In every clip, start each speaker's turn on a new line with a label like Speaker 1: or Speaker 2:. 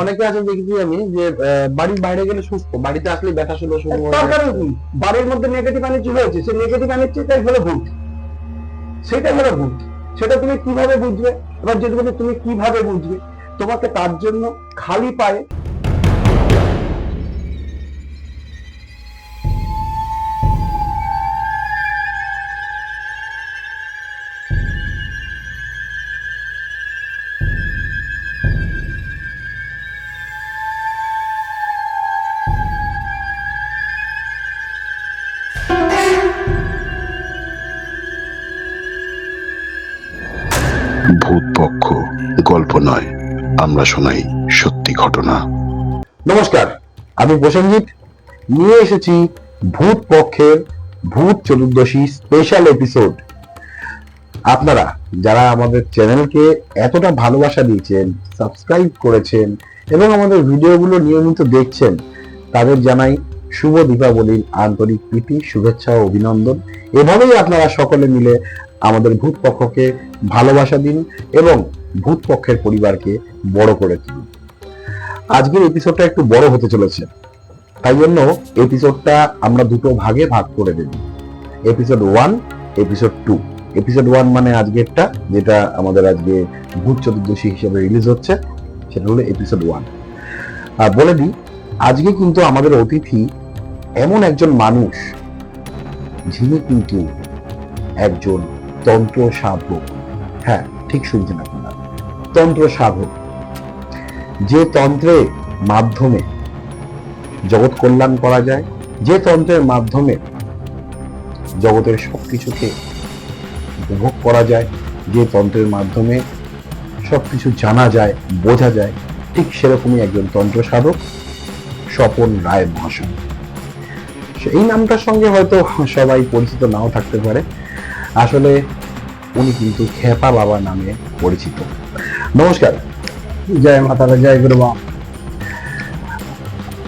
Speaker 1: অনেকে আছে দেখেছি আমি যে বাড়ির বাইরে গেলে সুস্থ। বাড়িতে আসলে ব্যথা শুরু শুরু হয়।
Speaker 2: তার কারণ কি? বাড়ির মধ্যে নেগেটিভ এনার্জি হয়েছে সেই নেগেটিভ এনার্জিটাই হলো ভূত সেটাই হলো ভূত সেটা তুমি কীভাবে বুঝবে? এবার যদি বলি তুমি কীভাবে বুঝবে? তোমাকে তার জন্য খালি পায়ে
Speaker 3: নয়। আমরা শোনাই সত্যি ঘটনা।
Speaker 1: নমস্কার, আমি প্রসেনজিৎ। নিয়ে এসেছি ভূত পক্ষের ভূত চতুর্দশী স্পেশাল এপিসোড আপনারা যারা আমাদের চ্যানেলকে এতটা ভালোবাসা দিয়েছেন সাবস্ক্রাইব করেছেন এবং আমাদের ভিডিওগুলো নিয়মিত দেখছেন, তাদের জানাই শুভ দীপাবলির আন্তরিক প্রীতি, শুভেচ্ছা ও অভিনন্দন। এভাবেই আপনারা সকলে মিলে আমাদের ভূত পক্ষকে ভালোবাসা দিন এবং ভূত পক্ষের পরিবারকে বড় করে তুলুন। আজকের এপিসোডটা একটু বড় হতে চলেছে। তাই জন্য এপিসোডটা আমরা দুটো ভাগে ভাগ করে দেব episode one episode two episode one মানে আজকেরটা, যেটা আমাদের আজকে ভূত চতুর্দশী হিসেবে রিলিজ হচ্ছে, সেটা হলো এপিসোড ওয়ান বলে দিই, আজকে কিন্তু আমাদের অতিথি এমন একজন মানুষ যিনি কিন্তু একজন তন্ত্র সাধক হ্যাঁ ঠিক শুনছেন আপনারা। তন্ত্র সাধক যে তন্ত্রের মাধ্যমে জগৎ কল্যাণ করা যায়, যে তন্ত্রের মাধ্যমে জগতের সবকিছুকে উপভোগ করা যায়, যে তন্ত্রের মাধ্যমে সবকিছু জানা যায়, বোঝা যায়, ঠিক সেরকমই একজন তন্ত্র সাধক স্বপন রায় মহাশয়। এই নামটার সঙ্গে হয়তো সবাই পরিচিত নাও থাকতে পারে। আসলে উনি কিন্তু খেপা বাবা নামে পরিচিত। নমস্কার।
Speaker 2: জয় মাতারা জয় গুরু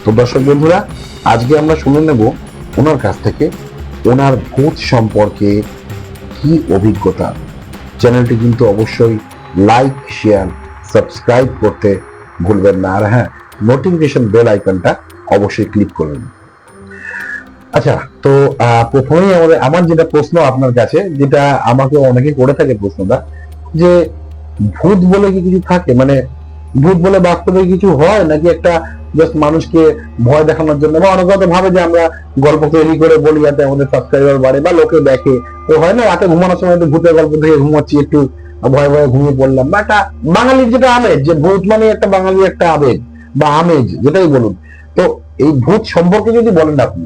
Speaker 1: তো দর্শক বন্ধুরা, আজকে আমরা শুনে নেব ওনার কাছ থেকে ওনার ভূত সম্পর্কে কি অভিজ্ঞতা। চ্যানেলটি কিন্তু অবশ্যই লাইক, শেয়ার, সাবস্ক্রাইব করতে ভুলবেন না। আর হ্যাঁ নোটিফিকেশন বেল আইকনটা অবশ্যই ক্লিক করবেন আচ্ছা তো প্রথমেই আমাদের, আমার যেটা প্রশ্ন আপনার কাছে, যেটা আমাকে অনেকে করে থাকে প্রশ্নটা, যে ভূত বলে কি কিছু থাকে? মানে ভূত বলে বাস্তবে কিছু হয়? নাকি একটা জাস্ট মানুষকে ভয় দেখানোর জন্য? বা অনেকে হয়তো ভাবে যে আমরা গল্প তৈরি করে বলি যাতে আমাদের সাবস্ক্রাইবার বাড়ে বা লোকে দেখে। তো হয় না, রাতে ঘুমানোর সময় একটু ভূতের গল্প থেকে ঘুমাচ্ছি, একটু ভয়ে ভয়ে ঘুমিয়ে পড়লাম। বা একটা বাঙালির যেটা আমেজ যে ভূত মানে একটা বাঙালির একটা আবেগ বা আমেজ, যেটাই বলুন। তো এই ভূত সম্পর্কে যদি বলেন আপনি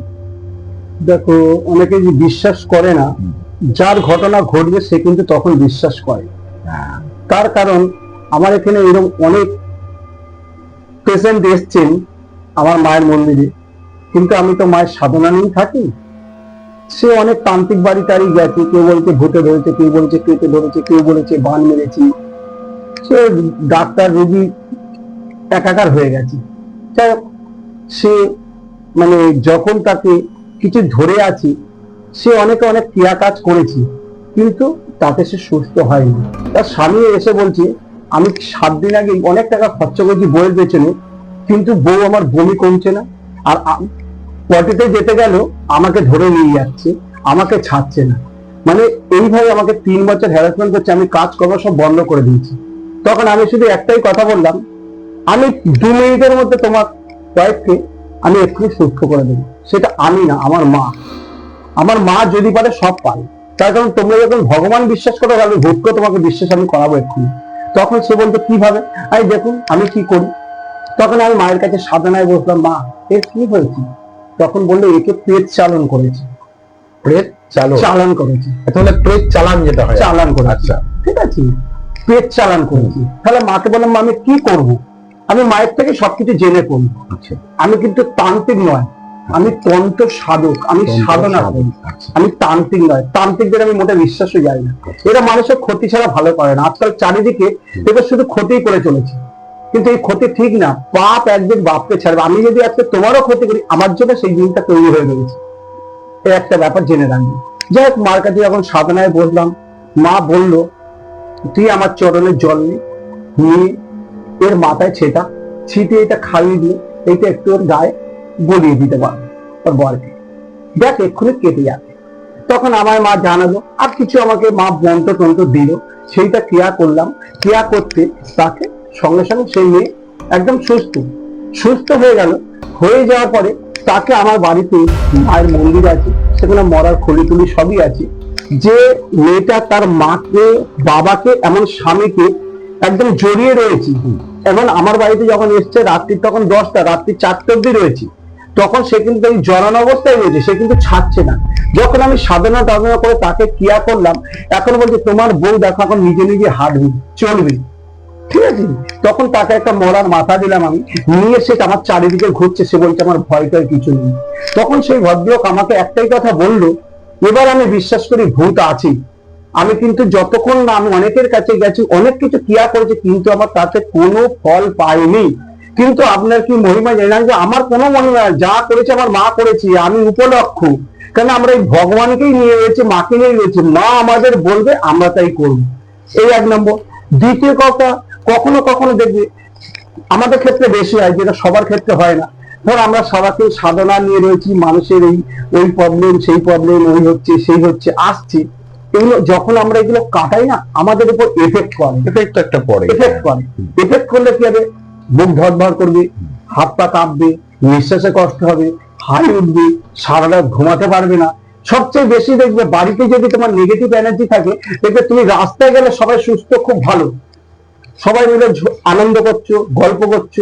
Speaker 2: দেখো অনেকে যে বিশ্বাস করে না যার ঘটনা ঘটবে সে কিন্তু তখন বিশ্বাস করে। তার কারণ আমার এখানে এরকম অনেক পেশেন্ট এসছেন আমার মায়ের মন্দিরে। কিন্তু আমি তো মায়ের সাধনা নিয়েই থাকি। সে অনেক তান্ত্রিক বাড়ি টাড়ি গেছে কেউ বলছে ভূতে ধরেছে কেউ বলেছে পেটে ধরেছে কেউ বলেছে বান মেরেছি। সে ডাক্তার রোগী একাকার হয়ে গেছে। যাই সে মানে যখন তাকে কিছু ধরে আছি, সে অনেকে অনেক ক্রিয়া কাজ করেছি, কিন্তু তাতে সে সুস্থ হয়নি। তার স্বামী এসে বলছে, আমি সাত দিন আগে অনেক টাকা খরচা করেছি বইয়ের পেছনে, কিন্তু বউ আমার বমি কমছে না, আর পটিতে যেতে গেল আমাকে ধরে নিয়ে যাচ্ছে, আমাকে ছাড়ছে না। মানে এইভাবে আমাকে তিন বছর হ্যারাসমেন্ট করছে, আমি কাজ কর্ম সব বন্ধ করে দিয়েছি। তখন আমি শুধু একটাই কথা বললাম, আমি দু মিনিটের মধ্যে তোমার ওয়াইফকে আমি একটু সুস্থ করে দেবো। সেটা আমি না আমার মা। আমার মা যদি পারে সব পারে। তার কারণ তোমরা যখন ভগবান বিশ্বাস করো আমি ভূতকে তোমাকে বিশ্বাস আমি করাবো এক্ষুনি। তখন সে বলতো কীভাবে আমি দেখুন আমি কি করি? তখন আমি মায়ের কাছে সাধনায় বসলাম মা এর কি হয়েছে? তখন বলল একে পেট চালন করেছে।
Speaker 1: প্রেত চালো
Speaker 2: চালান করেছে।
Speaker 1: তাহলে প্রেত চালান যেটা হয়।
Speaker 2: চালান করেছে।
Speaker 1: আচ্ছা।
Speaker 2: ঠিক আছে? পেট চালান করেছি। তাহলে মাকে বললাম "মা, আমি কি করব? আমি মায়ের থেকে সবকিছু জেনে পড়ি।
Speaker 1: আচ্ছা।
Speaker 2: আমি কিন্তু তান্ত্রিক নয়। আমি তন্ত্র সাধক আমি সাধনা করি।
Speaker 1: আচ্ছা।
Speaker 2: আমি তান্ত্রিক নয় তান্ত্রিকদের আমি মোটে বিশ্বাসও যাই না। এরা মানুষের ক্ষতি ছাড়া ভালো করে না। আজকাল চারিদিকে এবার শুধু ক্ষতিই করে চলেছে। কিন্তু এই ক্ষতি ঠিক না। পাপ একদিন বাপকে ছাড়বে। আমি যদি আজকে তোমারও ক্ষতি করি আমার জন্য সেই দিনটা তৈরি হয়ে গেছে। এই একটা ব্যাপার জেনে রাখবি। যাই হোক মার কাছে যখন সাধনায় বসলাম মা বলল তুই আমার চরণে জল নে নিয়ে এর মাথায় ছেটা। ছিটিয়ে এটা খাইয়ে দিয়ে এইটা একটু ওর গায়ে গলিয়ে দিতে পারবে ওর বরকে। দেখ এক্ষুনি কেটে যাবে। তখন আমার মা জানালো আর কিছু আমাকে মা মন্ত্র তন্ত্র দিল। সেইটা ক্রিয়া করলাম। ক্রিয়া করতে তাকে সঙ্গে সঙ্গে সেই মেয়ে একদম সুস্থ সুস্থ হয়ে গেল। হয়ে যাওয়ার পরে তাকে আমার বাড়িতে মায়ের মন্দির আছে সেখানে মরার খলি টুলি সবই আছে। যে মেয়েটা তার মাকে বাবাকে এমন স্বামীকে একদম জড়িয়ে রয়েছি। এবং আমার বাড়িতে যখন এসছে রাত্রি তখন দশটা রাত্রি চারটে অব্দি রয়েছে। তখন সে কিন্তু এই জড়ানো অবস্থায় রয়েছে, সে কিন্তু ছাড়ছে না। যখন আমি সাধনা টাধনা করে তাকে ক্রিয়া করলাম, এখন বলছে, তোমার বউ দেখো, এখন নিজে নিজে হাঁটবে চলবে। ঠিক আছে? তখন তাকে একটা মরার মাথা দিলাম আমি, নিয়ে সে আমার চারিদিকে ঘুরছে, সে বলছে, আমার ভয় টয় কিছু নেই। তখন সেই ভদ্রলোক আমাকে একটাই কথা বলল, এবার আমি বিশ্বাস করি ভূত আছে। আমি কিন্তু যতক্ষণ না আমি অনেকের কাছে গেছি, অনেক কিছু ক্রিয়া করেছি, কিন্তু আমার তাতে কোনো ফল পাইনি। কিন্তু আপনার কি মহিমা জানি না যে আমার কোনো মহিমা। যা করেছে আমার মা করেছি আমি উপলক্ষ। কেন আমরা এই ভগবানকেই নিয়ে রয়েছে মাকে নিয়ে রয়েছে মা আমাদের বলবে আমরা তাই করব। এই এক নম্বর। দ্বিতীয় কথা কখনো কখনো দেখবে আমাদের ক্ষেত্রে বেশি হয় যেটা সবার ক্ষেত্রে হয় না। ধর আমরা সবাইকে সাধনা নিয়ে রয়েছি মানুষের এই ওই প্রবলেম সেই প্রবলেম ওই হচ্ছে সেই হচ্ছে আসছে। এগুলো যখন আমরা এগুলো কাটাই না আমাদের উপর এফেক্ট করে।
Speaker 1: এফেক্ট একটা পড়ে।
Speaker 2: এফেক্ট করে। এফেক্ট করলে কি হবে? বুক ধরধর করবে হাত পা কাঁপবে নিঃশ্বাসে কষ্ট হবে হাই উঠবে সারা রাত ঘুমাতে পারবে না। সবচেয়ে বেশি দেখবে বাড়িতে যদি তোমার নেগেটিভ এনার্জি থাকে দেখবে তুমি রাস্তায় গেলে সবাই সুস্থ খুব ভালো। সবাই মিলে আনন্দ করছ গল্প করছ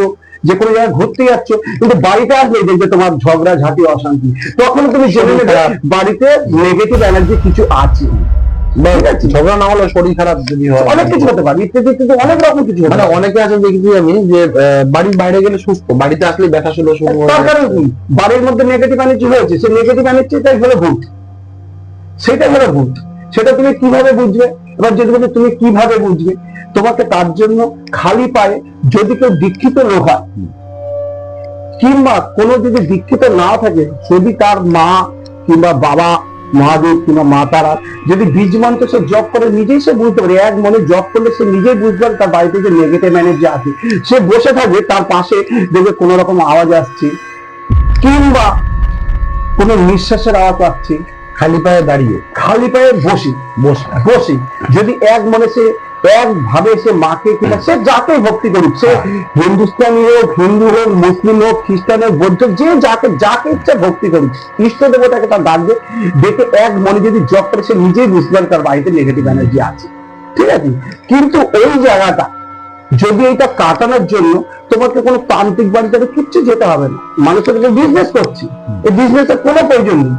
Speaker 2: যে কোনো জায়গায় ঘুরতে যাচ্ছ কিন্তু বাড়িতে আসলে দেখবে তোমার ঝগড়া ঝাঁটি অশান্তি। তখন তুমি জেনে নেবে বাড়িতে নেগেটিভ এনার্জি কিছু আছে?
Speaker 1: ঝগড়া না হলে শরীর খারাপ যদি হয়।
Speaker 2: অনেক কিছু হতে পারে অনেক রকম কিছু
Speaker 1: মানে অনেকে আছে দেখছি আমি যে বাড়ির বাইরে গেলে সুস্থ বাড়িতে আসলে ব্যথা
Speaker 2: বাড়ির মধ্যে নেগেটিভ এনার্জি হয়েছে সেই নেগেটিভ এনার্জিটাই হলো ভূত। সেটাই হলো ভূত। সেটা তুমি কীভাবে বুঝবে? এবার যদি বলি তুমি কীভাবে বুঝবে? তোমাকে তার জন্য খালি পায়ে যদি কেউ দীক্ষিত না হয় কিংবা কোনো যদি দীক্ষিত না থাকে যদি তার মা কিংবা বাবা মহাদেব কিংবা মা তারা যদি বীজ মন্ত্র সে জব করে, নিজেই সে বুঝতে পারে। এক মনে জব করলে সে নিজেই বুঝতে পারে তার বাড়িতে যে নেগেটিভ এনার্জি আছে। সে বসে থাকবে তার পাশে দেখবে কোনো রকম আওয়াজ আসছে, কিংবা কোনো নিঃশ্বাসের আওয়াজ আসছে,
Speaker 1: খালি পায়ে দাঁড়িয়ে,
Speaker 2: খালি পায়ে বসি
Speaker 1: বসে
Speaker 2: বসে। যদি এক মনে সে এক ভাবে সে মাকে কিংবা সে যাকে ভক্তি করুক সে হিন্দুস্তানি হোক হিন্দু হোক মুসলিম হোক খ্রিস্টান হোক বৌদ্ধ যে যাকে যাকে ইচ্ছা ভক্তি করুক ইষ্ট দেবতাকে তার ডাকবে দেখে এক মনে যদি জব করে সে নিজেই বুঝতে পারে তার বাড়িতে নেগেটিভ এনার্জি আছে। ঠিক আছে? কিন্তু ওই জায়গাটা যদি এটা কাটানোর জন্য তোমাকে কোনো তান্ত্রিক বাড়িতে কিচ্ছু যেতে হবে না। মানুষের যে বিজনেস করছি। এই বিজনেসের কোনো প্রয়োজন নেই।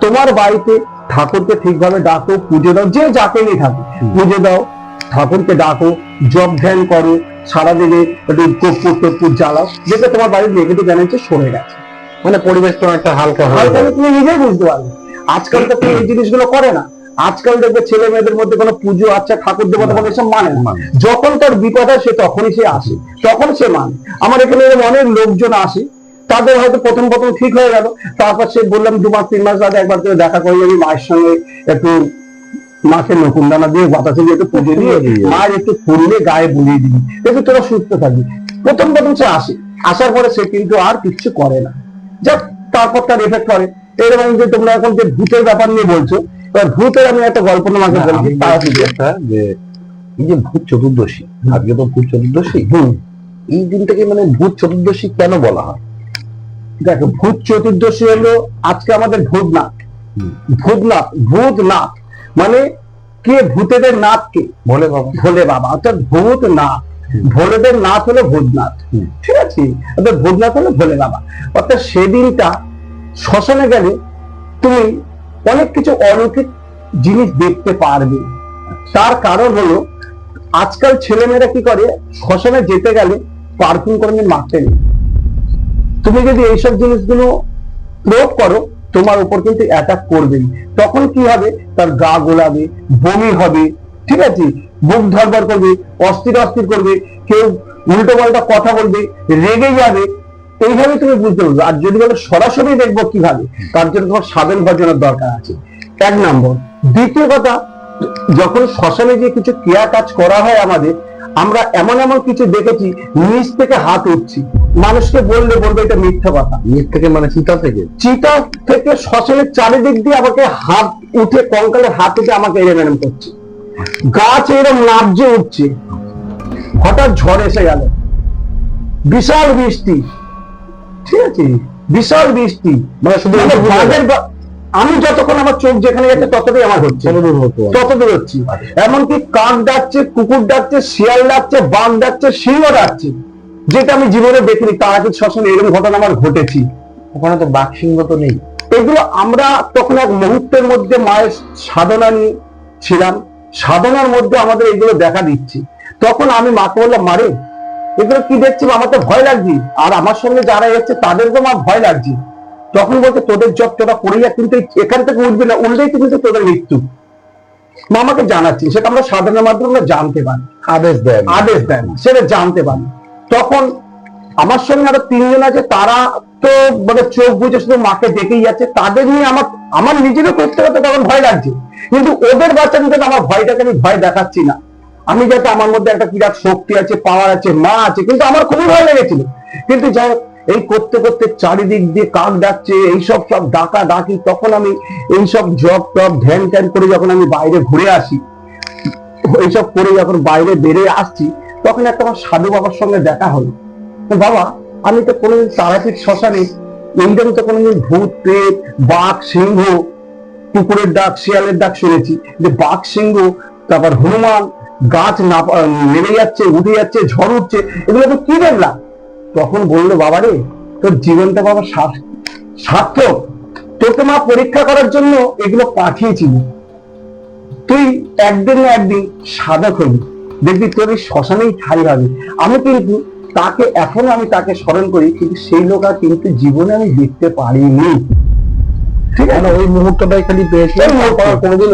Speaker 2: তোমার বাড়িতে ঠাকুরকে ঠিকভাবে ডাকো পুজো দাও যে যাকে নিয়ে থাকো পুজো দাও ঠাকুরকে ডাকো জব ধ্যান করো সারাদিনে একটু কর্পূর টর্পূর জ্বালাও। যেটা তোমার বাড়ির নেগেটিভ এনার্জি সরে গেছে
Speaker 1: মানে পরিবেশটা অনেকটা হালকা হয়ে
Speaker 2: হয়তো
Speaker 1: যায়।
Speaker 2: তুমি নিজেই বুঝতে পারবে। আজকাল তো এই জিনিসগুলো করে না। আজকাল দেখবে ছেলে মেয়েদের মধ্যে কোনো পুজো আচ্ছা ঠাকুর দেবতা কোনো এসব মানে না।
Speaker 1: মানে
Speaker 2: যখন তার বিপদ হয় সে তখনই সে আসে। তখন সে মানে। আমার এখানে এরকম অনেক লোকজন আসে। তাদের হয়তো প্রথম প্রথম ঠিক হয়ে গেল। তারপর সে বললাম দু মাস তিন মাস বাদে একবার করে দেখা করে যাবি মায়ের সঙ্গে একটু মাকে নকুন দানা দিয়ে বাতাসে দিয়ে একটু পুজো দিয়ে
Speaker 1: দিয়ে।
Speaker 2: মায়ের একটু ফুললে গায়ে বুলিয়ে দিবি। দেখবি তোরা সুস্থ থাকবি। প্রথম প্রথম সে আসে। আসার পরে সে কিন্তু আর কিচ্ছু করে না। যাক তারপর তার এফেক্ট করে। এরকম যে তোমরা এখন যে ভূতের ব্যাপার নিয়ে বলছো এবার ভূতের আমি একটা গল্প তোমাকে বলছি। তারা
Speaker 1: বলছি যে এই যে ভূত চতুর্দশী আজকে তো ভূত চতুর্দশী।
Speaker 2: হুম।
Speaker 1: এই দিনটাকে মানে ভূত চতুর্দশী কেন বলা হয়?
Speaker 2: দেখো ভূত চতুর্দশী হলো আজকে আমাদের ভূতনাথ। ভূতনাথ ভূতনাথ। মানে কে? ভূতেদের নাথ কে?
Speaker 1: ভোলে বাবা।
Speaker 2: ভোলে বাবা অর্থাৎ ভূত নাথ ভোলেদের নাথ হলো ভূতনাথ। ঠিক আছে? অর্থাৎ ভূতনাথ হলো ভোলে বাবা। অর্থাৎ সেদিনটা শ্মশানে গেলে তুমি অনেক কিছু অলৌকিক জিনিস দেখতে পারবে। তার কারণ হলো আজকাল ছেলেমেয়েরা কি করে? শ্মশানে যেতে গেলে পার্কিং করে নিয়ে মারতে নেই তুমি যদি এইসব জিনিসগুলো প্রয়োগ করো তোমার উপর কিন্তু অ্যাটাক করবেই। তখন কি হবে? তার গা গোলাবে, বমি হবে, ঠিক আছে? বুক ধরবার করবে, অস্থির অস্থির করবে, কেউ উল্টো পাল্টা কথা বলবে, রেগে যাবে। এইভাবে তুমি বুঝতে পারবে। আর যদি বলো, সরাসরি দেখব কীভাবে? তার জন্য তোমার সাধন ভজনের দরকার আছে। এক নম্বর, দ্বিতীয় কথা, যখন শ্মশানে যে কিছু ক্রিয়া কাজ করা হয় আমাদের আমরা এমন এমন কিছু দেখেছি নিচ থেকে হাত উঠছি। মানুষকে বললে বলবে এটা মিথ্যা কথা।
Speaker 1: নিচ থেকে মানে চিতা থেকে?
Speaker 2: চিতা থেকে শ্মশানের চারিদিক দিয়ে আমাকে হাত উঠে কঙ্কালের হাত উঠে আমাকে এরম এরম করছে। গাছ এরম নাবজে উঠছে। হঠাৎ ঝড় এসে গেল। বিশাল বৃষ্টি। ঠিক আছে? বিশাল বৃষ্টি।
Speaker 1: মানে শুধু
Speaker 2: আমি যতক্ষণ আমার চোখ যেখানে যাচ্ছে ততটাই আমার হচ্ছে।
Speaker 1: কতদূর হতো
Speaker 2: তত দূর হচ্ছি। এমনকি কাক ডাকছে কুকুর ডাকছে শিয়াল ডাকছে বাঘ ডাকছে সিংহ ডাকছে। যেটা আমি জীবনে দেখিনি তারাপীঠ শ্মশানে এরকম ঘটনা আমার ঘটেছি।
Speaker 1: ওখানে তো বাঘ সিংহ তো নেই।
Speaker 2: এগুলো আমরা তখন এক মুহূর্তের মধ্যে মায়ের সাধনা নিয়ে ছিলাম। সাধনার মধ্যে আমাদের এগুলো দেখা দিচ্ছে। তখন আমি মাকে বললাম মারে এগুলো কি দেখছি? আমার তো ভয় লাগছে। আর আমার সঙ্গে যারা এসছে তাদেরকে মা ভয় লাগছে। তখন বলতে তোদের জব তোরা করে যা কিন্তু এখান থেকে উঠবে না উঠলেই তো কিন্তু তোদের মৃত্যু। মা আমাকে জানাচ্ছি সেটা আমরা সাধনার মাধ্যমে আমরা জানতে পারি।
Speaker 1: আদেশ দেয়
Speaker 2: আদেশ দেন সেটা জানতে পারি। তখন আমার সঙ্গে আরও তিনজন আছে তারা তো মানে চোখ বুঝে শুধু মাকে দেখেই যাচ্ছে তাদের নিয়ে আমার আমার নিজেরও করতে করতে তখন ভয় লাগছে। কিন্তু ওদের বাচ্চা দিতে আমার ভয়টাকে আমি ভয় দেখাচ্ছি না। আমি যাতে আমার মধ্যে একটা বিরাট শক্তি আছে পাওয়ার আছে মা আছে কিন্তু আমার খুবই ভয় লেগেছিল। কিন্তু যাই হোক, এই করতে করতে চারিদিক দিয়ে কাক ডাকছে, এইসব সব ডাকা ডাকি, তখন আমি এইসব জব টব ধ্যান ট্যান করে যখন আমি বাইরে ঘুরে আসি, এইসব করে যখন বাইরে বেরিয়ে আসছি, তখন একটা আমার সাধু বাবার সঙ্গে দেখা হলো। বাবা, আমি তো কোনোদিন তারাপীঠ শ্মশানে, এইরকম তো কোনোদিন ভূত, প্রেত, বাঘ, সিংহ, কুকুরের ডাক, শিয়ালের ডাক শুনেছি যে বাঘ, সিংহ, তারপর হনুমান, গাছ না নেমে যাচ্ছে, উঠে যাচ্ছে, ঝড় উঠছে, এগুলো তো কি দেখলাম? তখন বলল বাবা রে তোর জীবনটা বাবা সার- সার্থক। তোকে মা পরীক্ষা করার জন্য এগুলো পাঠিয়েছিল। তুই একদিন না একদিন সাধক হবি। দেখবি তোর এই শ্মশানেই ঠাই হবে। আমি কিন্তু তাকে এখনও আমি তাকে স্মরণ করি কিন্তু সেই লোক আর কিন্তু জীবনে আমি দেখতে পারিনি। ঠিক আছে?
Speaker 1: ওই মুহূর্তটাই খালি পেয়েছি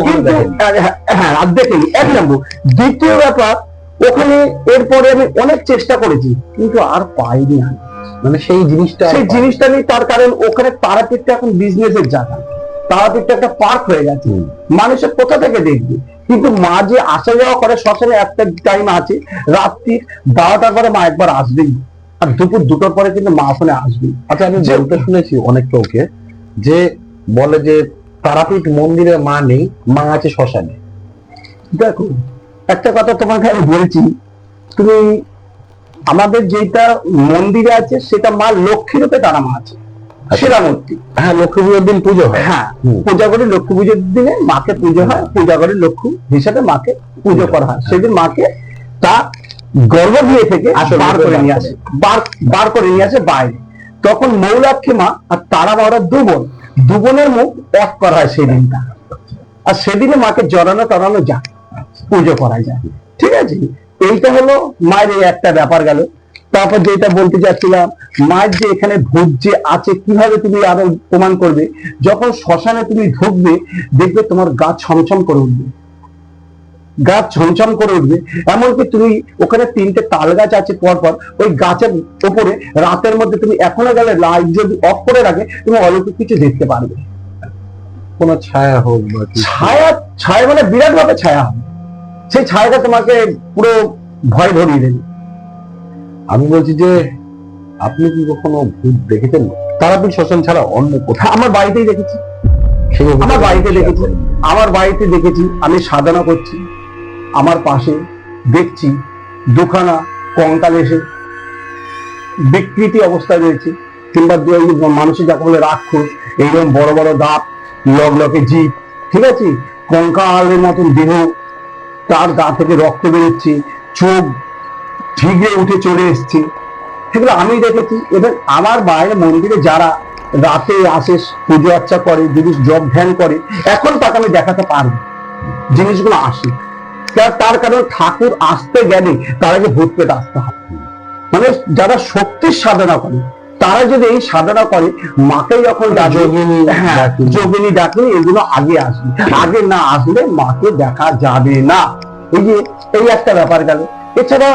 Speaker 1: কোনোদিন।
Speaker 2: আহ, হ্যাঁ, হ্যাঁ আর দেখেনি এক নম্বর। দ্বিতীয় ব্যাপার ওখানে এরপরে আমি অনেক চেষ্টা করেছি কিন্তু আর পাইনি আমি।
Speaker 1: মানে সেই জিনিসটা
Speaker 2: সেই জিনিসটা নেই তার কারণ ওখানে তারাপীঠটা এখন বিজনেসের জায়গা। তারাপীঠটা একটা পার্ক হয়ে গেছে। মানুষের কোথা থেকে দেখবে? কিন্তু মা যে আসা যাওয়া করে শ্মশানে একটা টাইম আছে রাত্রি বারোটার পরে মা একবার আসবেই। আর দুপুর দুটোর পরে কিন্তু মা ওখানে আসবেই।
Speaker 1: আচ্ছা আমি বলতে শুনেছি অনেক লোকে যে বলে যে তারাপীঠ মন্দিরে মা নেই মা আছে শ্মশানে।
Speaker 2: দেখো একটা কথা তোমাকে আমি বলছি তুমি আমাদের যেটা মন্দিরে আছে সেটা মা লক্ষ্মী রূপে তারা মা আছে সেরা মূর্তি
Speaker 1: হ্যাঁ লক্ষ্মী পুজোর দিন পুজো হয়।
Speaker 2: হ্যাঁ। পূজা করে লক্ষ্মী পুজোর দিনে মাকে পুজো হয় পূজা করে লক্ষ্মী হিসাবে মাকে পুজো করা হয়। সেদিন মাকে তা গর্ভ দিয়ে থেকে বার করে নিয়ে আসে। বার বার করে নিয়ে আসে বাইরে। তখন মৌলাক্ষী মা আর তারা বাবা দু বোন দু বোনের মুখ এক করা হয় সেই দিনটা আর সেদিনে মাকে জড়ানো টড়ানো যায়। পুজো করা যায়। ঠিক আছে? এইটা হলো মায়ের একটা ব্যাপার গেল। তারপর যেটা বলতে চাচ্ছিলাম মায়ের যে এখানে ভূত যে আছে কীভাবে তুমি আরও প্রমাণ করবে? যখন শ্মশানে তুমি ঢুকবে দেখবে তোমার গা ছমছম করে উঠবে। গা ছমছম করে উঠবে। এমনকি তুমি ওখানে তিনটে তাল গাছ আছে পর পর ওই গাছের উপরে রাতের মধ্যে তুমি এখনও গেলে লাইট যদি অফ করে রাখে তুমি অলৌকিক কিছু দেখতে পারবে।
Speaker 1: কোনো ছায়া হোক
Speaker 2: ছায়া ছায়া মানে বিরাট ভাবে ছায়া হবে। সেই ছায়াটা তোমাকে পুরো ভয় ধরিয়ে দেবে।
Speaker 1: আমি বলছি যে আপনি কি কখনো ভূত দেখেছেন? তারাপীঠ শ্মশান ছাড়া অন্য কোথাও?
Speaker 2: আমার বাড়িতেই দেখেছি। আমার বাড়িতে দেখেছি। আমার বাড়িতে দেখেছি। আমি সাধনা করছি। আমার পাশে দেখছি দুখানা কঙ্কাল এসে বিকৃতি অবস্থায় রয়েছে। কিংবা দু একজন মানুষের যাকে বলে রাক্ষস এইরকম বড় বড় দাঁত লগ লকে জিপ ঠিক আছে? কঙ্কালের মতন দেহ তার গা থেকে রক্ত বেরোচ্ছে, চোখ ঠিকরে উঠে চলে এসছে। সেগুলো আমি দেখেছি। এবং আমার বাইরে মন্দিরে যারা রাতে আসে, পুজো আর্চা করে, যদি জব ধ্যান করে, এখন তাকে আমি দেখাতে পারব। জিনিসগুলো আসে। তার- কারণ ঠাকুর আসতে গেলে তার আগে ভূত পেতে আসতে হবে। মানে যারা শক্তির সাধনা করে তারা যদি এই সাধনা করে মাকে যখন
Speaker 1: যোগিনী
Speaker 2: হ্যাঁ যোগিনী ডাকিনী এগুলো আগে আসবে। আগে না আসলে মাকে দেখা যাবে না। এই যে এই একটা ব্যাপার গেল। এছাড়া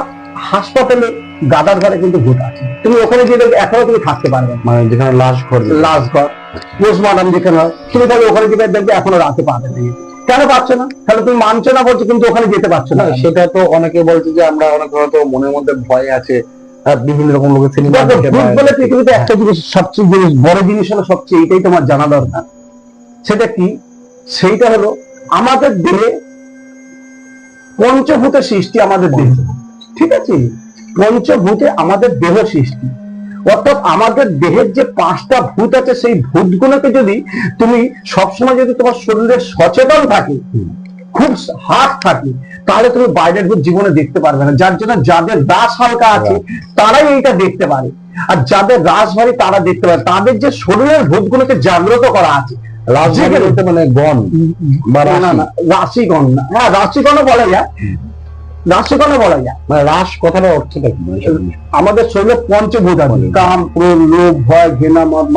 Speaker 2: হাসপাতালে গাদার ঘরে কিন্তু ভূত আছে। তুমি ওখানে গিয়ে এখনও তুমি থাকতে পারবে
Speaker 1: মানে যেখানে লাশ ঘর
Speaker 2: লাশ ঘর। পোস্টমর্টম যেখানে হয় তুমি তাহলে ওখানে গিয়ে দেখবে এখনও রাতে পাবে না। কেন পারছ না? তাহলে তুমি মানছো না বলছো কিন্তু ওখানে যেতে পারছ না।
Speaker 1: সেটা তো অনেকে বলছে যে আমরা অনেক হয়তো মনের মধ্যে ভয় আছে। বিভিন্ন রকম লোকের সিনেমা
Speaker 2: বলে পৃথিবীতে একটা জিনিস সবচেয়ে জিনিস বড় জিনিস হলো সবচেয়ে এইটাই তোমার জানা দরকার। সেটা কি? সেইটা হলো আমাদের দেহে পঞ্চভূতের সৃষ্টি আমাদের দেহে। ঠিক আছে? পঞ্চভূতে আমাদের দেহ সৃষ্টি। অর্থাৎ আমাদের দেহের যে পাঁচটা ভূত আছে সেই ভূতগুলোকে যদি তুমি সবসময় যদি তোমার শরীরে সচেতন থাকে খুব হাত থাকে। তাহলে তুমি বাইরের জীবনে দেখতে পারবে না। যার জন্য যাদের রাস হালকা আছে তারাই এইটা দেখতে পারে। আর যাদের রাস ভারী তারা দেখতে পারে। তাদের যে শরীরের ভূতগুলোকে জাগ্রত করা আছে
Speaker 1: রাশি মানে গণ বা
Speaker 2: রাশিগণ না হ্যাঁ রাশিগণও বলা যায়। রাশিগণও বলা যায়।
Speaker 1: মানে রাস কথাটার অর্থটা কি।
Speaker 2: আমাদের শরীরে পঞ্চভূত আছে। কাম ক্রোধ লোভ ভয় ঘৃণা মদ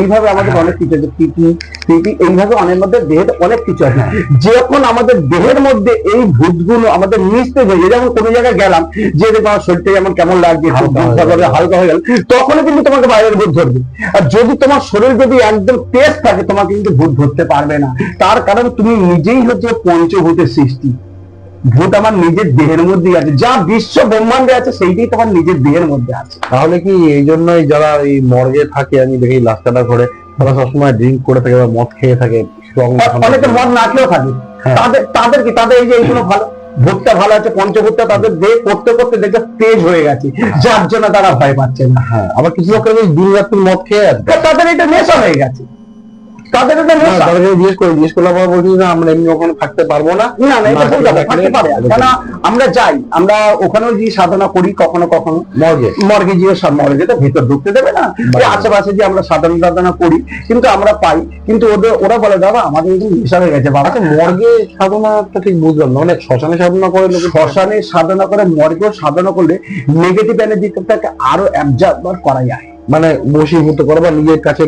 Speaker 2: এইভাবে আমাদের অনেক কিছু আছে। এইভাবে অনেক মধ্যে দেহের অনেক কিছু আছে। যখন আমাদের দেহের মধ্যে এই ভূতগুলো আমাদের মিশতে হয়ে যেমন কোনো জায়গায় গেলাম যে দেখো আমার শরীরটা যেমন কেমন লাগছে খুব
Speaker 1: হালকা হয়ে গেল।
Speaker 2: হালকা হয়ে গেল তখনই কিন্তু তোমাকে বাইরের ভূত ধরবে। আর যদি তোমার শরীর যদি একদম তেজ থাকে তোমাকে কিন্তু ভূত ধরতে পারবে না। তার কারণ তুমি নিজেই হচ্ছে পঞ্চভূতের সৃষ্টি। ভূত আমার নিজের দেহের মধ্যেই আছে। যা বিশ্ব ব্রহ্মাণ্ডে আছে সেইটাই তোমার নিজের দেহের মধ্যে আছে।
Speaker 1: তাহলে কি এই জন্যই যারা এই মর্গে থাকে আমি দেখি লাস্টাটা করে তারা সবসময় ড্রিঙ্ক করে থাকে বা মদ খেয়ে থাকে
Speaker 2: অনেকে মদ না খেয়েও থাকে।
Speaker 1: হ্যাঁ।
Speaker 2: তাদের তাদের কি তাদের এই যে এইগুলো ভালো ভূতটা ভালো আছে পঞ্চভূতটা তাদের দেহ করতে করতে দেখে তেজ হয়ে গেছে যার জন্য তারা ভয় পাচ্ছে না।
Speaker 1: হ্যাঁ আবার কিছু লোকের দিন রাত্রি মদ খেয়ে আছে
Speaker 2: তাদের এটা নেশা হয়ে গেছে। তাদের
Speaker 1: জিজ্ঞেস করে জিজ্ঞেস করলে আবার বলছি না আমরা এমনি ওখানে থাকতে পারব না।
Speaker 2: না না এটা
Speaker 1: না,
Speaker 2: ভুল কথা, থাকতে পারে কেন আমরা যাই আমরা ওখানেও যে সাধনা করি কখনো কখনো
Speaker 1: মর্গে।
Speaker 2: মর্গে গিয়ে সব মর্গে তো ভিতর ঢুকতে দেবে না। আশেপাশে যে আমরা সাধনা সাধনা করি কিন্তু আমরা পাই। কিন্তু ওদের ওরা বলে দাদা আমাদের কিন্তু নেশা হয়ে গেছে বাবা।
Speaker 1: আচ্ছা মর্গে সাধনাটা ঠিক বুঝলাম না। মানে শ্মশানে সাধনা করে লোকে
Speaker 2: শ্মশানে সাধনা করে মর্গেও সাধনা করলে নেগেটিভ এনার্জিটাকে আরও অ্যাবজর্ব করা যায়।
Speaker 1: মানে বসীভূত করা বা নিজের কাছে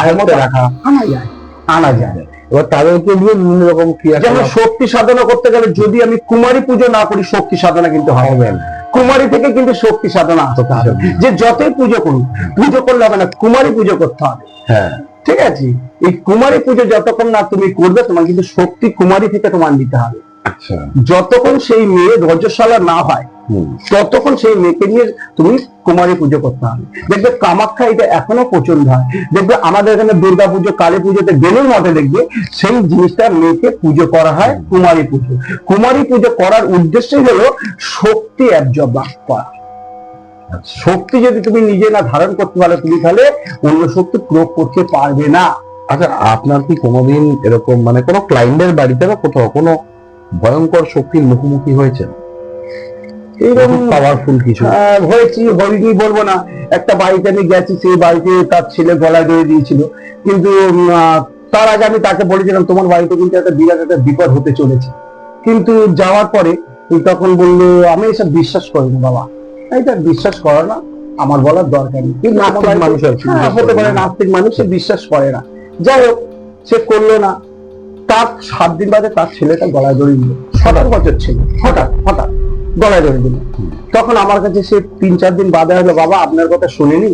Speaker 1: আয়ত্তে রাখা
Speaker 2: আনা যায় আনা যায়।
Speaker 1: এবার তাদেরকে দিয়ে বিভিন্ন রকম ক্রিয়া
Speaker 2: যেমন শক্তি সাধনা করতে গেলে যদি আমি কুমারী পুজো না করি শক্তি সাধনা কিন্তু হবে না। কুমারী থেকে কিন্তু শক্তি সাধনা আসতে হবে। যে যতই পুজো করুন পুজো করলে হবে না কুমারী পুজো করতে হবে।
Speaker 1: হ্যাঁ।
Speaker 2: ঠিক আছে? এই কুমারী পুজো যতক্ষণ না তুমি করবে তোমার কিন্তু শক্তি কুমারী থেকে তোমার নিতে হবে।
Speaker 1: আচ্ছা।
Speaker 2: যতক্ষণ সেই মেয়ে রজস্বালা না হয় ততক্ষণ সেই মেয়েকে নিয়ে তুমি কুমারী পুজো করতে হবে। দেখবে কামাখ্যা এটা এখনও প্রচণ্ড হয়। দেখবে আমাদের এখানে দুর্গা পুজো কালী পুজোতে বেলুর মধ্যে দেখবে সেই জিনিসটা মেয়েকে পুজো করা হয় কুমারী পুজো। কুমারী পুজো করার উদ্দেশ্যই হলো শক্তি অ্যাবজর্ব করা। শক্তি যদি তুমি নিজে না ধারণ করতে পারো তুমি তাহলে অন্য শক্তি প্রয়োগ করতে পারবে না।
Speaker 1: আচ্ছা আপনার কি কোনোদিন এরকম মানে কোনো ক্লায়েন্টের বাড়িতে বা কোথাও কোনো ভয়ঙ্কর শক্তির মুখোমুখি হয়েছে?
Speaker 2: এইরকম
Speaker 1: পাওয়ারফুল কিছু।
Speaker 2: হয়েছি হয়নি বলব না। একটা বাড়িতে আমি গেছি সেই বাড়িতে তার ছেলে গলায় ধরে দিয়েছিল। কিন্তু তার আগে আমি তাকে বলেছিলাম তোমার বাড়িতে কিন্তু একটা বিরাট একটা বিপদ হতে চলেছে। কিন্তু যাওয়ার পরে তখন বলল আমি এসব বিশ্বাস করি না বাবা। এটা বিশ্বাস করো না আমার বলার দরকার নেই। কিন্তু
Speaker 1: নাস্তিক মানুষ
Speaker 2: হ্যাঁ, হতে পারে। নাস্তিক মানুষ সে বিশ্বাস করে না। যাই হোক সে করল না। তার সাত দিন বাদে তার ছেলেটা গলায় দড়ি দিল। সতেরো বছর ছেলে। হঠাৎ হঠাৎ। গলায় দড়ি দিল। তখন আমার কাছে সে তিন চার দিন বাদে হলো বাবা, আপনার কথা শুনিনি,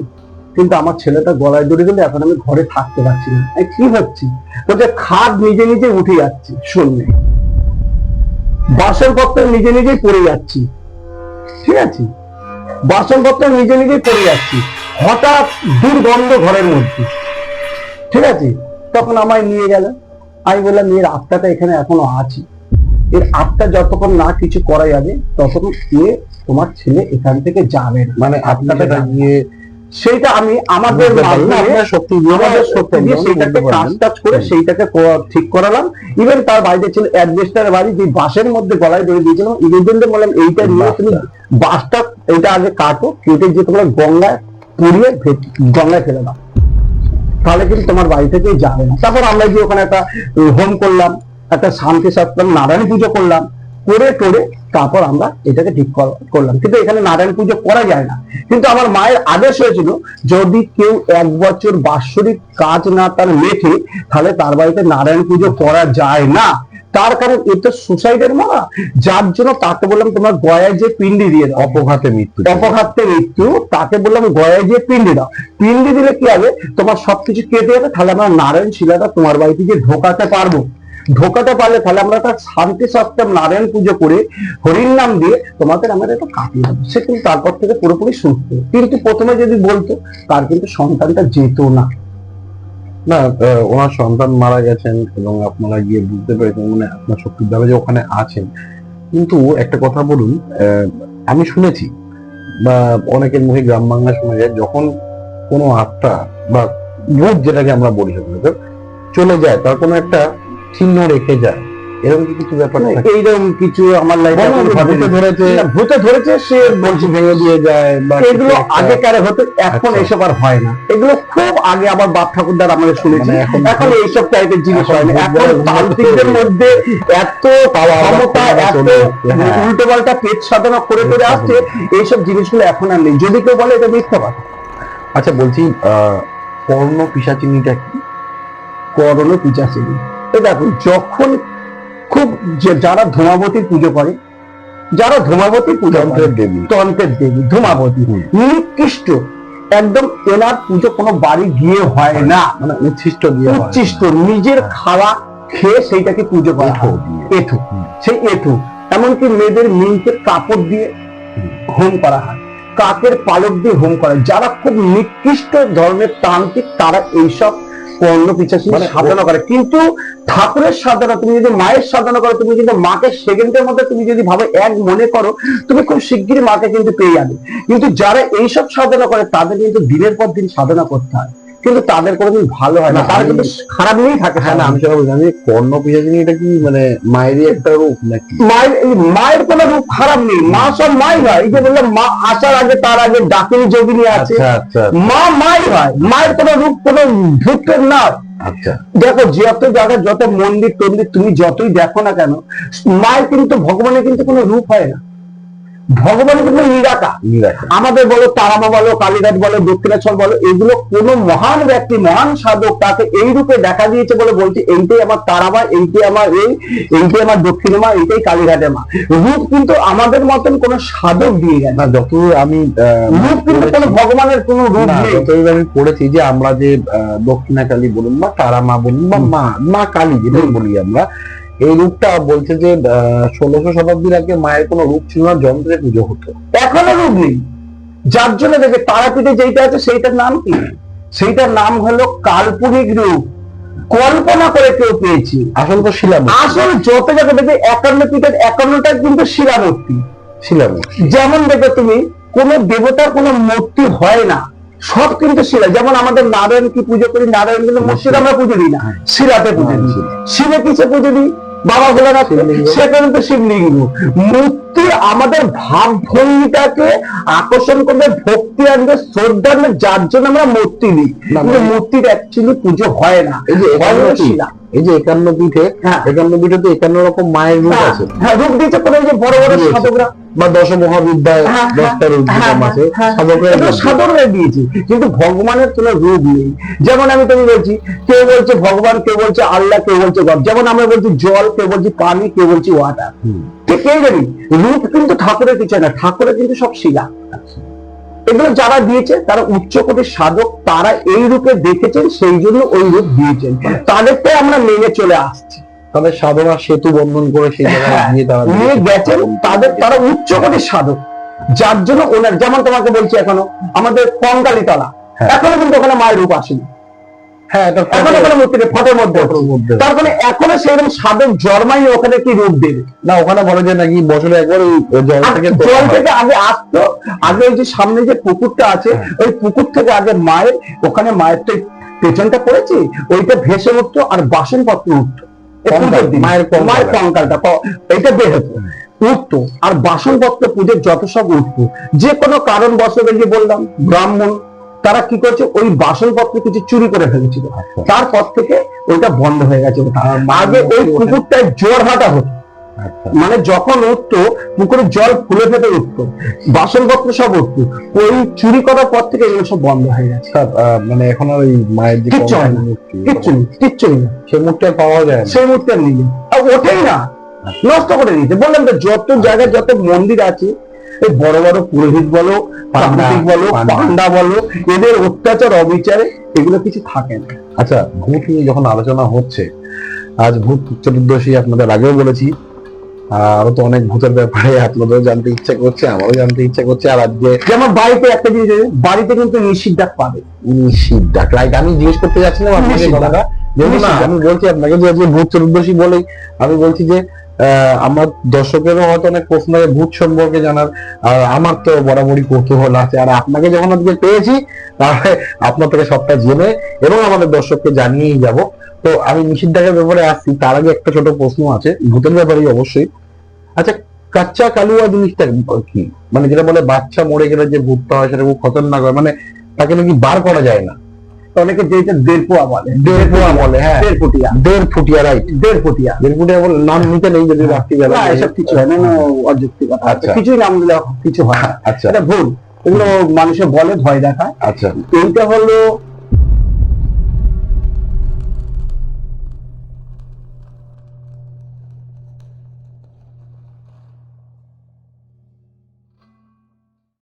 Speaker 2: কিন্তু আমার ছেলেটা গলায় দড়ি দিলে, এখন আমি ঘরে থাকতে পারছি না। এই কি হচ্ছে? বলছে, খাট নিজে নিজে উঠে যাচ্ছে শূন্যে বাসনপত্র নিজে নিজেই পড়ে যাচ্ছি। ঠিক আছে? বাসনপত্র নিজে নিজেই পড়ে যাচ্ছি, হঠাৎ দুর্গন্ধ ঘরের মধ্যে। ঠিক আছে? তখন আমায় নিয়ে গেল। আমি বললাম এর আত্মাটা এখানে এখনও আছে। এর আত্মা যতক্ষণ না কিছু করা যাবে ততক্ষণ এ তোমার ছেলে এখান থেকে যাবে না।
Speaker 1: মানে আপনাকে গিয়ে
Speaker 2: সেইটা আমি আমাদের
Speaker 1: দিয়ে
Speaker 2: আমাদের সত্যি দিয়ে সেইটাকে কাজ টাজ করে সেইটাকে ঠিক করালাম। ইভেন তার বাড়িতে ছিল অ্যাডভেস্টার বাড়ি যে বাঁশের মধ্যে গলায় ধরে দিয়েছিলাম ইভেন্টে বললাম এইটা নিয়ে তুমি বাঁশটা এটা আগে কাটো কেটে যে তোমরা গঙ্গায় পুড়িয়ে গঙ্গায় ফেলে দাও। তাহলে কিন্তু তোমার বাড়ি থেকে যাবে না। তারপর আমরা যে ওখানে একটা হোম করলাম। একটা শান্তি সপ্তাহ নারায়ণ পুজো করলাম করে টোরে তারপর আমরা এটাকে ঠিক কর- করলাম। কিন্তু এখানে নারায়ণ পুজো করা যায় না। কিন্তু আমার মায়ের আদেশ হয়েছিল যদি কেউ এক বছর বাৎসরিক কাজ না তার মেঠে তাহলে তার বাড়িতে নারায়ণ পুজো করা যায় না। তার কারণ এ তো সুসাইডের মারা যার জন্য তাকে বললাম তোমার গয়ায় যে পিন্ডি দিয়ে দাও।
Speaker 1: অপঘাতে মৃত্যু
Speaker 2: অপঘাতে মৃত্যু। তাকে বললাম গয়ায় যে পিন্ডি দাও। পিন্ডি দিলে কি হবে? তোমার সবকিছু কেটে যাবে। তাহলে আমরা নারায়ণ শিলাটা তোমার বাড়িতে গিয়ে ঢোকাতে পারব। ঢোকাতে পারলে তাহলে আমরা একটা শান্তি সপ্তম নারায়ণ পুজো করে হরির নাম দিয়ে তোমাদের আমরা এটা কাটিয়ে দেবো। সে কিন্তু তারপর থেকে পুরোপুরি সুস্থ। কিন্তু প্রথমে যদি বলতো, তার কিন্তু সন্তানটা যেত না।
Speaker 1: না ওনার সন্তান মারা গেছেন এবং আপনারা গিয়ে বুঝতে পেরেছেন মানে আপনার শক্তিভাবে যে ওখানে আছেন। কিন্তু একটা কথা বলুন আমি শুনেছি, বা অনেকের মুখে গ্রাম বাংলা শোনা যায়, যখন কোনো আত্মা বা ভূত যেটাকে আমরা বলি চলে যায়, তার কোনো একটা চিহ্ন রেখে যায়। এরকম কি কিছু ব্যাপার থাকে
Speaker 2: এইরকম কিছু আমার লাইফে
Speaker 1: ভূতে ধরেছে।
Speaker 2: ভূতে ধরেছে সে
Speaker 1: বলছি ভেঙে দিয়ে যায় বা
Speaker 2: এগুলো আগেকার হতো এখন
Speaker 1: আচ্ছা।
Speaker 2: এসব আর হয় না। এগুলো খুব আগে আমার বাপ ঠাকুরদার আমরা শুনেছি।
Speaker 1: মানে এখন-
Speaker 2: এখন এইসব টাইপের জিনিস হয় না এখন তান্ত্রিকদের মধ্যে এত ক্ষমতা এত
Speaker 1: এসছে, হ্যাঁ।
Speaker 2: উল্টো পাল্টা পেট সাধনা করে করে আসছে। এইসব জিনিসগুলো এখন আর নেই। যদি কেউ বলে এটা মিথ্যা কথা।
Speaker 1: আচ্ছা বলছি আহ কর্ণ পিসাচিনিটা কি?
Speaker 2: করল পিচাচিনি এ দেখো যখন খুব যারা ধূমাবতীর পুজো করে যারা ধূমাবতীর পুজো
Speaker 1: দেবী।
Speaker 2: তন্ত্রের দেবী ধূমাবতী নিকৃষ্ট একদম এনার পুজো কোনো বাড়ি গিয়ে হয় না।
Speaker 1: মানে উচ্ছিষ্ট দিয়ে
Speaker 2: উচ্ছিষ্ট নিজের খাওয়া খেয়ে সেইটাকে পুজো করা
Speaker 1: এঁঠো
Speaker 2: সেই এঠু। এমনকি মেয়েদের মিঙ্কের কাপড় দিয়ে হোম করা হয়। কাকের পালক দিয়ে হোম করা হয়। যারা খুব নিকৃষ্ট ধরনের তান্ত্রিক তারা এইসব কর্ণ পিছাসী
Speaker 1: মানে
Speaker 2: সাধনা করে। কিন্তু ঠাকুরের সাধনা, তুমি যদি মায়ের সাধনা করো, তুমি কিন্তু মাকে সেকেন্ডের মধ্যে তুমি যদি ভাবে এক মনে করো, তুমি খুব শিগগিরই মাকে কিন্তু পেয়ে যাবে। কিন্তু যারা এইসব সাধনা করে, তাদের কিন্তু দিনের পর দিন সাধনা করতে হয়। কিন্তু তাদের কোনোদিন ভালো হয় না। তারা কিন্তু খারাপ নিয়েই থাকে
Speaker 1: হ্যাঁ না? আমি সেটা বলছি আমি কর্ণ পিসাচিনি এটা কি মানে মায়েরই একটা রূপ নাকি?
Speaker 2: মায়ের এই মায়ের কোনো রূপ খারাপ নেই। মা সব মাই হয়। এই যে বললাম মা আসার আগে তার আগে ডাকিনী যোগিনী আছে।
Speaker 1: আচ্ছা আচ্ছা।
Speaker 2: মা মাই হয়। মায়ের কোনো রূপ কোনো ভূতের না।
Speaker 1: আচ্ছা।
Speaker 2: দেখো যত জায়গায় যত মন্দির টন্দির তুমি যতই দেখো না কেন মায়ের কিন্তু ভগবানের কিন্তু কোনো রূপ হয় না। ভগবান কিন্তু নিরাকার। আমাদের বলো তারামা বলো কালীঘাট বলো দক্ষিণেশ্বর বলো এগুলো কোন মহান ব্যক্তি মহান সাধক তাকে এই রূপে দেখা দিয়েছে বলে বলছে এইটাই আমার তারামা এইটাই আমার এই এইটাই আমার দক্ষিণে মা এইটাই কালীঘাটের মা। রূপ কিন্তু আমাদের মতন কোন সাধক দিয়ে গেছে।
Speaker 1: না যত আমি
Speaker 2: রূপ কিন্তু কোনো ভগবানের কোনো রূপ নেই।
Speaker 1: যতদূর আমি পড়েছি যে আমরা যে দক্ষিণা কালী বলুন বা তারামা বলুন বা মা মা কালী যেটাই বলি আমরা এই রূপটা বলছে যে ষোলোশো শতাব্দীর আগে মায়ের কোনো রূপ ছিল না যন্ত্রে পুজো হতো।
Speaker 2: এখনও রূপ নেই। যার জন্য দেখে তারাপীঠে যেইটা আছে সেইটার নাম কি? সেইটার নাম হলো কাল্পনিক রূপ। কল্পনা করে কেউ পেয়েছি।
Speaker 1: আসল তো শিলাম
Speaker 2: আসল যত জায়গা দেখবে একান্ন পিঠের একান্নটা কিন্তু শিলামূর্তি।
Speaker 1: শিলাম
Speaker 2: যেমন দেখবে তুমি কোন দেবতার কোন মূর্তি হয় না। সব কিন্তু শিলা। যেমন আমাদের নারায়ণ কি পুজো করি নারায়ণ কিন্তু মূর্তির আমরা পুজো দিই না। শিলাতে পুজো দিই। শিলে কিসে পুজো দিই? বাবা ভোলানাথ। সেটা কিন্তু শিবলিঙ্গ। মূর্তি আমাদের ভাবভঙ্গিটাকে আকর্ষণ করবে ভক্তি আনবে শ্রদ্ধা আনবে যার জন্য আমরা মূর্তি
Speaker 1: নিই।
Speaker 2: কিন্তু মূর্তির অ্যাকচুয়ালি পুজো হয় না।
Speaker 1: এই যে একান্ন পীঠ, একান্ন
Speaker 2: হ্যাঁ।
Speaker 1: একান্ন পিঠে তো একান্ন রকম মায়ের রূপ
Speaker 2: হ্যাঁ,
Speaker 1: আছে।
Speaker 2: হ্যাঁ রূপ দিয়েছে কোনো যে বড় বড় সাধকরা
Speaker 1: বা দশ মহাবিদ্যায় দশটা রূপ আছে। সাধকরা
Speaker 2: দিয়েছে কিন্তু ভগবানের কোনো রূপ নেই। যেমন আমি তুমি বলছি কেউ বলছে ভগবান কেউ বলছে আল্লাহ কেউ বলছে গড। যেমন আমরা বলছি জল কেউ বলছি পানি কেউ বলছি ওয়াটার। ঠিক এই জানি রূপ কিন্তু ঠাকুরের কিছু না ঠাকুরের কিন্তু সব শিলা। এগুলো যারা দিয়েছে তারা উচ্চ কোটির সাধক তারা এই রূপে দেখেছেন সেই জন্য ওই রূপ দিয়েছেন। তাদেরকে আমরা মেনে চলে আসছি।
Speaker 1: তাদের সাধনা সেতু বন্ধন করে সেই জায়গায়
Speaker 2: হ্যাঁ, নিয়ে গেছেন তাদের তারা উচ্চ কোটির সাধক। যার জন্য ওনার যেমন তোমাকে বলছি এখনও আমাদের কঙ্কালী তলা
Speaker 1: হ্যাঁ।
Speaker 2: এখনও কিন্তু ওখানে মায়ের রূপ আসেনি।
Speaker 1: হ্যাঁ এটা
Speaker 2: এখনও ওখানে মূর্তিতে ফটোর
Speaker 1: ফটোর মধ্যে।
Speaker 2: তার মানে এখনও সেরকম সাধক জন্মাই ওখানে কি রূপ দেবে
Speaker 1: না ওখানে বলে যে নাকি বছরে একবার ওই জল থেকে
Speaker 2: জল থেকে আগে আসতো আগে ওই যে সামনে যে পুকুরটা আছে
Speaker 1: হ্যাঁ।
Speaker 2: ওই পুকুর থেকে আগে মায়ের ওখানে মায়ের তো পেছনটা পড়েছে ওইটা ভেসে উঠতো আর বাসন পত্র উঠতো।
Speaker 1: মায়ের।
Speaker 2: মায়ের কঙ্কালটা এটা বের হতো উঠতো আর বাসনপত্র পুজোর যত সব উঠতো যে কোনো কারণ বসবে যে বললাম ব্রাহ্মণ তারা কি করছে? ওই বাসনপত্র কিছু চুরি করে ফেলেছিল। তারপর থেকে ওইটা বন্ধ হয়ে গেছে। আগে ওই পুকুরটায় জোর হাঁটা হতো। মানে যখন উঠতো পুকুরের জল ফুলে ফেটে উঠতো বাসনপত্র সব উঠতো। ওই চুরি করার পর থেকে এগুলো সব বন্ধ হয়ে গেছে।
Speaker 1: মানে এখন আর ওই মায়ের যে
Speaker 2: কিচ্ছু হয় না। কিচ্ছু নেই কিচ্ছু নেই।
Speaker 1: সেই মুখটা পাওয়া যায়
Speaker 2: সেই মুহূর্তে আর নেই। আর ওঠেই না। নষ্ট করে দিতে বললাম তো যত জায়গায় যত মন্দির আছে এই বড় বড় পুরোহিত বলো তান্ত্রিক বলো
Speaker 1: পান্ডা।
Speaker 2: বলো এদের অত্যাচার অবিচারে এগুলো কিছু থাকে না।
Speaker 1: আচ্ছা ভূত নিয়ে যখন আলোচনা হচ্ছে আজ ভূত চতুর্দশী আপনাদের আগেও বলেছি আরও তো অনেক ভূতের ব্যাপারে আপনাদেরও জানতে ইচ্ছা করছে আমারও জানতে ইচ্ছা করছে আর আজকে
Speaker 2: যেমন বাড়িতে একটা জিনিস বাড়িতে কিন্তু নিশ্চিত ডাক পাবে।
Speaker 1: নিশির ডাক রাইট আমি জিজ্ঞেস করতে যাচ্ছিলাম আপনাকে কথাটা আমি বলছি আপনাকে যে ভূত চতুর্দশী বলেই আমি বলছি যে আমার দর্শকেরও হয়তো অনেক প্রশ্ন আছে, ভূত সম্পর্কে জানার, আর আমার তো বরাবরই কৌতূহল আছে। আর আপনাকে যখন আজকে পেয়েছি, তাহলে আপনার থেকে সবটা জেনে এবং আমাদের দর্শককে জানিয়েই যাব। তো আমি নিষিদ্ধাকের ব্যাপারে আসছি, তার আগে একটা ছোট প্রশ্ন আছে, ভূতের ব্যাপারেই অবশ্যই। আচ্ছা কাচ্চা কালুয়া জিনিসটা কি? মানে যেটা বলে বাচ্চা মরে গেলে যে ভূতটা হয়, সেটা খুব খতরনাক হয় মানে তাকে নাকি বার করা যায় না।
Speaker 2: অনেকে যেটা দেড় পোয়া বলে।
Speaker 1: দেড় পোয়া বলে হ্যাঁ।
Speaker 2: দেড় ফুটিয়া
Speaker 1: দেড় ফুটিয়া রাইট
Speaker 2: দেড় ফুটিয়া
Speaker 1: দেড় ফুটিয়া বলে নাম নিতে নেই যদি রাত্রিবেলা
Speaker 2: না এসব কিছু হয় না না অযুক্তি কথা।
Speaker 1: আচ্ছা।
Speaker 2: কিছুই নাম দিলে কিছু হয়
Speaker 1: আচ্ছা।
Speaker 2: এটা ভুল। এগুলো মানুষে বলে ভয় দেখায়।
Speaker 1: আচ্ছা।
Speaker 2: এইটা হলো